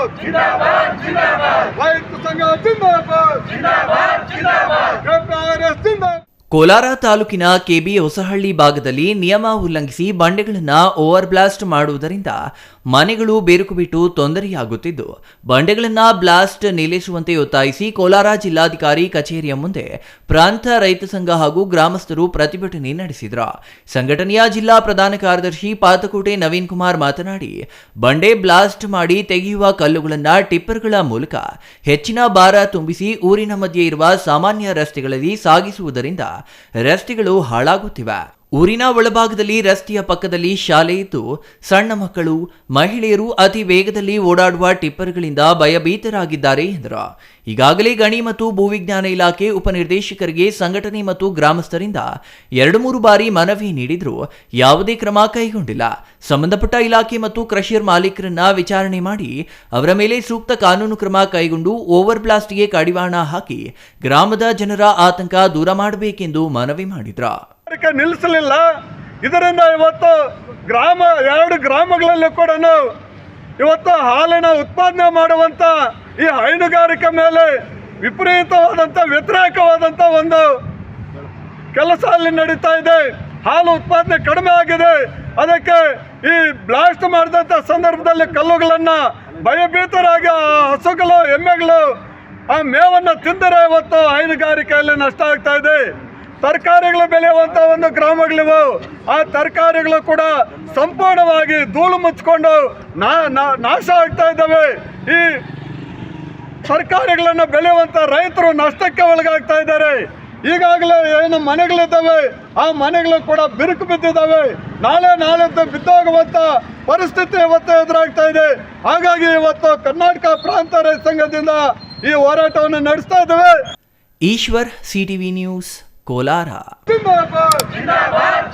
ರೈತ ಸಂಘ ಜಿಂದಾಬಾದ್ ಕೆಪಿಆರ್ಎಸ್ ಜಿಂದಾಬಾದ್ ಕೋಲಾರ ತಾಲೂಕಿನ ಕೆಬಿ ಹೊಸಹಳ್ಳಿ ಭಾಗದಲ್ಲಿ ನಿಯಮ ಉಲ್ಲಂಘಿಸಿ ಬಂಡೆಗಳನ್ನು ಓವರ್ ಬ್ಲಾಸ್ಟ್ ಮಾಡುವುದರಿಂದ ಮನೆಗಳು ಬೇರುಕು ಬಿಟ್ಟು ತೊಂದರೆಯಾಗುತ್ತಿದ್ದು. ಬಂಡೆಗಳನ್ನು ಬ್ಲಾಸ್ಟ್ ನಿಲ್ಲಿಸುವಂತೆ ಒತ್ತಾಯಿಸಿ ಕೋಲಾರ ಜಿಲ್ಲಾಧಿಕಾರಿ ಕಚೇರಿಯ ಮುಂದೆ ಪ್ರಾಂತ ರೈತ ಸಂಘ ಹಾಗೂ ಗ್ರಾಮಸ್ಥರು ಪ್ರತಿಭಟನೆ ನಡೆಸಿದರು. ಸಂಘಟನೆಯ ಜಿಲ್ಲಾ ಪ್ರಧಾನ ಕಾರ್ಯದರ್ಶಿ ಪಾತಕೋಟೆ ನವೀನ್ ಕುಮಾರ್ ಮಾತನಾಡಿ, ಬಂಡೆ ಬ್ಲಾಸ್ಟ್ ಮಾಡಿ ತೆಗೆಯುವ ಕಲ್ಲುಗಳನ್ನು ಟಿಪ್ಪರ್ಗಳ ಮೂಲಕ ಹೆಚ್ಚಿನ ಭಾರ ತುಂಬಿಸಿ ಊರಿನ ಮಧ್ಯೆ ಇರುವ ಸಾಮಾನ್ಯ ರಸ್ತೆಗಳಲ್ಲಿ ಸಾಗಿಸುವುದರಿಂದ ರಸ್ತೆಗಳು ಹಾಳಾಗುತ್ತಿವೆ. ಊರಿನ ಒಳಭಾಗದಲ್ಲಿ ರಸ್ತೆಯ ಪಕ್ಕದಲ್ಲಿ ಶಾಲೆ ಇದ್ದು, ಸಣ್ಣ ಮಕ್ಕಳು, ಮಹಿಳೆಯರು ಅತಿ ವೇಗದಲ್ಲಿ ಓಡಾಡುವ ಟಿಪ್ಪರ್ಗಳಿಂದ ಭಯಭೀತರಾಗಿದ್ದಾರೆ ಎಂದರು. ಈಗಾಗಲೇ ಗಣಿ ಮತ್ತು ಭೂವಿಜ್ಞಾನ ಇಲಾಖೆ ಉಪನಿರ್ದೇಶಕರಿಗೆ ಸಂಘಟನೆ ಮತ್ತು ಗ್ರಾಮಸ್ಥರಿಂದ ಎರಡು ಮೂರು ಬಾರಿ ಮನವಿ ನೀಡಿದರೂ ಯಾವುದೇ ಕ್ರಮ ಕೈಗೊಂಡಿಲ್ಲ. ಸಂಬಂಧಪಟ್ಟ ಇಲಾಖೆ ಮತ್ತು ಕ್ರಷರ್ ಮಾಲೀಕರನ್ನ ವಿಚಾರಣೆ ಮಾಡಿ ಅವರ ಮೇಲೆ ಸೂಕ್ತ ಕಾನೂನು ಕ್ರಮ ಕೈಗೊಂಡು ಓವರ್ ಬ್ಲಾಸ್ಟ್ಗೆ ಕಡಿವಾಣ ಹಾಕಿ ಗ್ರಾಮದ ಜನರ ಆತಂಕ ದೂರ ಮಾಡಬೇಕೆಂದು ಮನವಿ ಮಾಡಿದ್ರು. ನಿಲ್ಲಿಸಲಿಲ್ಲ. ಇದರಿಂದ ಇವತ್ತು ಗ್ರಾಮ, ಎರಡು ಗ್ರಾಮಗಳಲ್ಲೂ ಕೂಡ ಇವತ್ತು ಹಾಲಿನ ಉತ್ಪಾದನೆ ಮಾಡುವಂತ ಈ ಹೈನುಗಾರಿಕೆ ಮೇಲೆ ವಿಪರೀತವಾದಂಥ ವ್ಯತಿರೇಕವಾದಂಥ ಒಂದು ಕೆಲಸ ಅಲ್ಲಿ ನಡೀತಾ ಇದೆ. ಹಾಲು ಉತ್ಪಾದನೆ ಕಡಿಮೆ ಆಗಿದೆ. ಅದಕ್ಕೆ ಈ ಬ್ಲಾಸ್ಟ್ ಮಾಡಿದಂಥ ಸಂದರ್ಭದಲ್ಲಿ ಕಲ್ಲುಗಳನ್ನು ಭಯಭೀತರಾಗಿ ಆ ಹಸುಗಳು, ಎಮ್ಮೆಗಳು ಆ ಮೇವನ್ನು ತಿಂದರೆ ಇವತ್ತು ಹೈನುಗಾರಿಕೆಯಲ್ಲಿ ನಷ್ಟ ಆಗ್ತಾ ಇದೆ. ತರಕಾರಿಗಳು ಬೆಳೆಯುವಂಥ ಒಂದು ಗ್ರಾಮಗಳಿವು. ಆ ತರಕಾರಿಗಳು ಕೂಡ ಸಂಪೂರ್ಣವಾಗಿ ಧೂಳು ಮುಚ್ಚಿಕೊಂಡು ನಾಶ ಆಗ್ತಾ ಇದ್ದಾವೆ. ಈ ತರಕಾರಿಗಳನ್ನು ಬೆಳೆಯುವಂತ ರೈತರು ನಷ್ಟಕ್ಕೆ ಒಳಗಾಗ್ತಾ ಇದ್ದಾರೆ. ಈಗಾಗಲೇ ಏನು ಮನೆಗಳಿದ್ದಾವೆ, ಆ ಮನೆಗಳು ಕೂಡ ಬಿರುಕು ಬಿದ್ದಿದ್ದಾವೆ. ನಾಳೆ ನಾಳೆ ಬಿದ್ದೋಗುವಂತ ಪರಿಸ್ಥಿತಿ ಇವತ್ತು ಎದುರಾಗ್ತಾ ಇದೆ. ಹಾಗಾಗಿ ಇವತ್ತು ಕರ್ನಾಟಕ ಪ್ರಾಂತ ರೈತ ಸಂಘದಿಂದ ಈ ಹೋರಾಟವನ್ನು ನಡೆಸ್ತಾ ಇದ್ದೇವೆ. Ishwar CTV news. ಕೋಲಾರ ಜಿಂದಾಬಾದ್